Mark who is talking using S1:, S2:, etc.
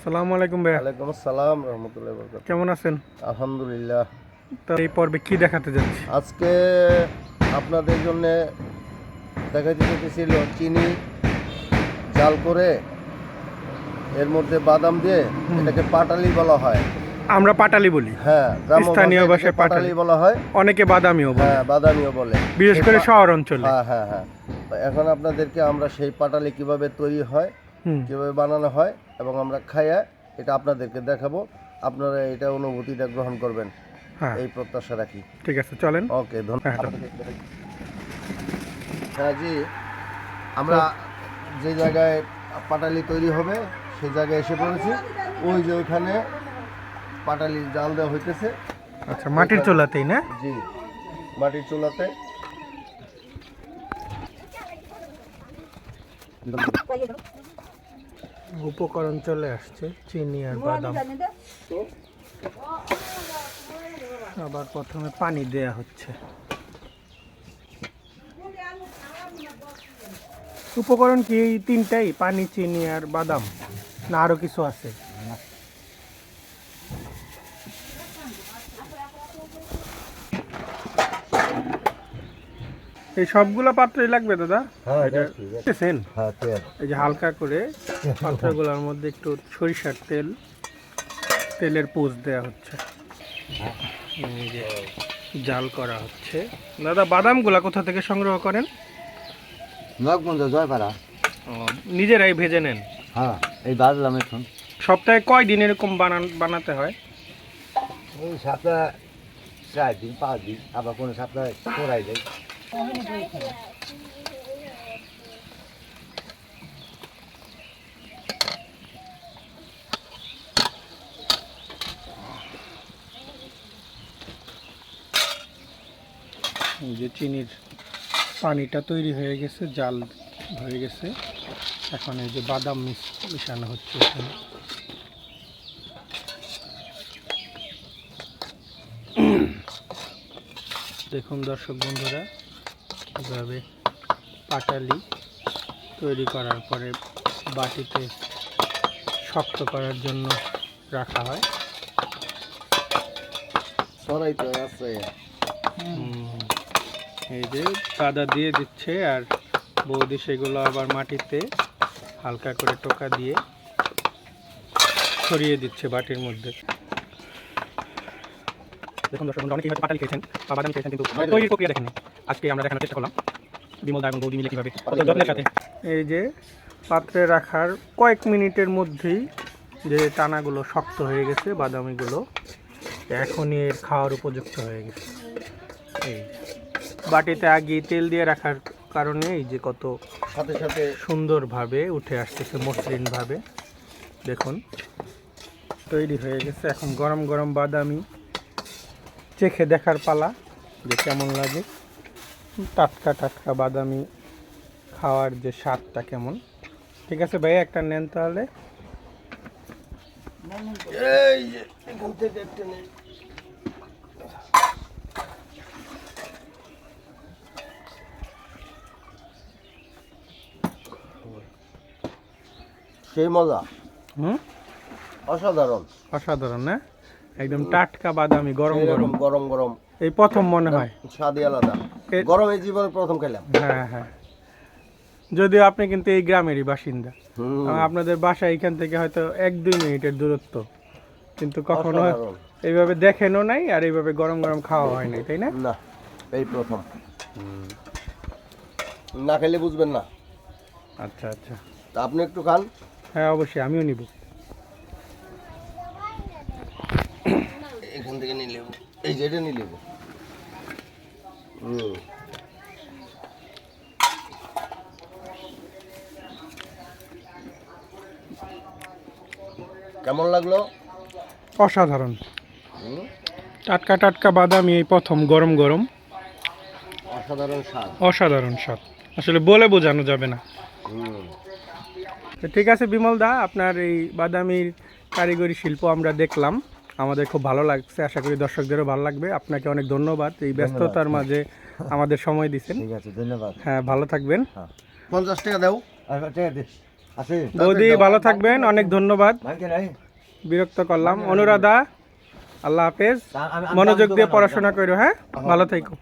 S1: আসসালামু আলাইকুম ভাইয়া।
S2: ওয়ালাইকুম আসসালাম রহমতুল্লাহ বরকাত
S1: কেমন আছেন?
S2: আলহামদুলিল্লাহ।
S1: তো এই পর্বে কি দেখাতে যাচ্ছি?
S2: আজকে আপনাদের জন্য দেখাতে যেতেছিল চিনি জাল করে এর মধ্যে বাদাম দিয়ে এটাকে পাটালি বলা হয়।
S1: আমরা পাটালি বলি।
S2: হ্যাঁ
S1: স্থানীয়
S2: ভাষায় পাটালি। বলা হয়।
S1: অনেকে বাদামিও বলে।
S2: হ্যাঁ বাদামিও বলে।
S1: বিশেষ করে শহর অঞ্চলে।
S2: হ্যাঁ হ্যাঁ হ্যাঁ। এখন আপনাদেরকে আমরা সেই পাটালি কীভাবে তৈরি হয় কীভাবে বানানো হয় এবং আমরা খাইয়া এটা আপনাদেরকে দেখাবো। আপনারা এটা অনুভূতিটা গ্রহণ করবেন।
S1: হ্যাঁ।
S2: এই প্রত্যাশা রাখি।
S1: ঠিক আছে চলেন।
S2: ওকে
S1: হ্যাঁ,
S2: ধন্যবাদ। হ্যাঁ জি আমরা যে জায়গায় পাটালি তৈরি হবে সেই জায়গায় এসে পড়েছি। ওই যে ওইখানে পাটালি জাল দেওয়া হইতেছে।
S1: আচ্ছা মাটির চুলাতেই না?
S2: জি মাটির চুলাতে।
S1: উপকরণ চলে আসছে চিনি আর বাদাম। আবার প্রথমে পানি দেয়া হচ্ছে। উপকরণ কি এই তিনটাই? পানি চিনি আর বাদাম? না আরও কিছু আছে? এই সবগুলো পাত্রই লাগবে দাদা?
S2: হ্যাঁ হ্যাঁ তেল।
S1: এই যে হালকা করে পাত্রগুলোর মধ্যে একটু সরিষার তেল তেলের পোজ দেওয়া হচ্ছে। এই যে জাল করা হচ্ছে। দাদা বাদামগুলা কোথা থেকে সংগ্রহ করেন?
S3: নগবন্ধ জয়পাড়া।
S1: নিজেরাই ভেজে নেন?
S3: হ্যাঁ এই বাজলাম এখন।
S1: সপ্তাহে কয় দিন এরকম বানান বানাতে হয়?
S3: ওই সপ্তাহে চার দিন পাঁচ দিন আবার কোনো সপ্তাহে করাই দেয়
S1: যে চিনির পানিটা তৈরি হয়ে গেছে, জাল হয়ে গেছে। এখন এই যে বাদাম মিশ- মিশানো হচ্ছে এখানে। দেখুন দর্শক বন্ধুরা এভাবে পাটালি তৈরি করার পরে বাটিতে শক্ত করার জন্য রাখা হয়।
S2: সরাই তো আছে।
S1: হুম। এই যে কাদা দিয়ে দিচ্ছে আর বৌদি সেগুলো আবার মাটিতে হালকা করে টোকা দিয়ে ছড়িয়ে দিচ্ছে বাটির মধ্যে। দেখুন দর্শক বন্ধু, অনেকেই হয়তো পাটালি খেয়েছেন বা বাদাম খেয়েছেন কিন্তু তৈরির প্রক্রিয়া দেখেনি আজকে আমরা দেখানোর চেষ্টা করলাম। বিমল দা এবং বৌদি মিলে কীভাবে যত্নের সাথে এই যে পাত্রে রাখার কয়েক মিনিটের মধ্যেই যে টানাগুলো শক্ত হয়ে গেছে বাদামিগুলো এখনই এর খাওয়ার উপযুক্ত হয়ে গেছে। এই বাটিতে আগে তেল দিয়ে রাখার কারণে এই যে কত
S2: সাথে সাথে
S1: সুন্দরভাবে উঠে আসতেছে মসৃণভাবে। দেখুন তৈরি হয়ে গেছে। এখন গরম গরম বাদামি চেখে দেখার পালা যে কেমন লাগে। টাটকা টাটকা বাদামি খাওয়ার যে স্বাদটা কেমন? ঠিক আছে ভাই একটা নেন তাহলে।
S2: এই এখান থেকে একটা নেই। সেই মজা।
S1: হুম?
S2: অসাধারণ।
S1: অসাধারণ না? একদম টাটকা বাদামি গরম গরম।
S2: গরম গরম।
S1: এই প্রথম মনে হয়।
S2: স্বাদই আলাদা। গরম জীবনে প্রথম খেলাম।
S1: হ্যাঁ হ্যাঁ। যদিও আপনি কিন্তু এই গ্রামেরই বাসিন্দা। আপনাদের বাসা এখান থেকে হয়তো এক দুই মিনিটের দূরত্ব। কিন্তু কখনো এইভাবে দেখেনও নাই আর এইভাবে গরম গরম খাওয়া হয় নাই তাই না?
S2: না এই প্রথম। না খেলে বুঝবেন না।
S1: আচ্ছা আচ্ছা।
S2: তা আপনি একটু খান।
S1: হ্যাঁ অবশ্যই আমিও নিব।
S2: এখান থেকে নিয়ে নেব। এই যে এটা নিয়ে নেব। কেমন লাগল?
S1: অসাধারণ। টাটকা টাটকা বাদামি এই প্রথম গরম গরম।
S2: অসাধারণ স্বাদ।
S1: অসাধারণ স্বাদ। আসলে বলে বোঝানো যাবে না। তো ঠিক আছে বিমল দা আপনার এই বাদামির কারিগরি শিল্প আমরা দেখলাম। আমাদের খুব ভালো লাগছে। আশা করি দর্শকদেরও ভালো লাগবে। আপনাকে অনেক ধন্যবাদ এই ব্যস্ততার মাঝে আমাদের সময় দিচ্ছেন
S3: ঠিক আছে ধন্যবাদ।
S1: হ্যাঁ ভালো থাকবেন।
S2: পঞ্চাশ টাকা দাও।
S1: বৌদি ভালো থাকবেন। অনেক ধন্যবাদ। বিরক্ত করলাম। অনুরাধা আল্লাহ হাফেজ। মনোযোগ দিয়ে পড়াশোনা করো হ্যাঁ? ভালো থেকো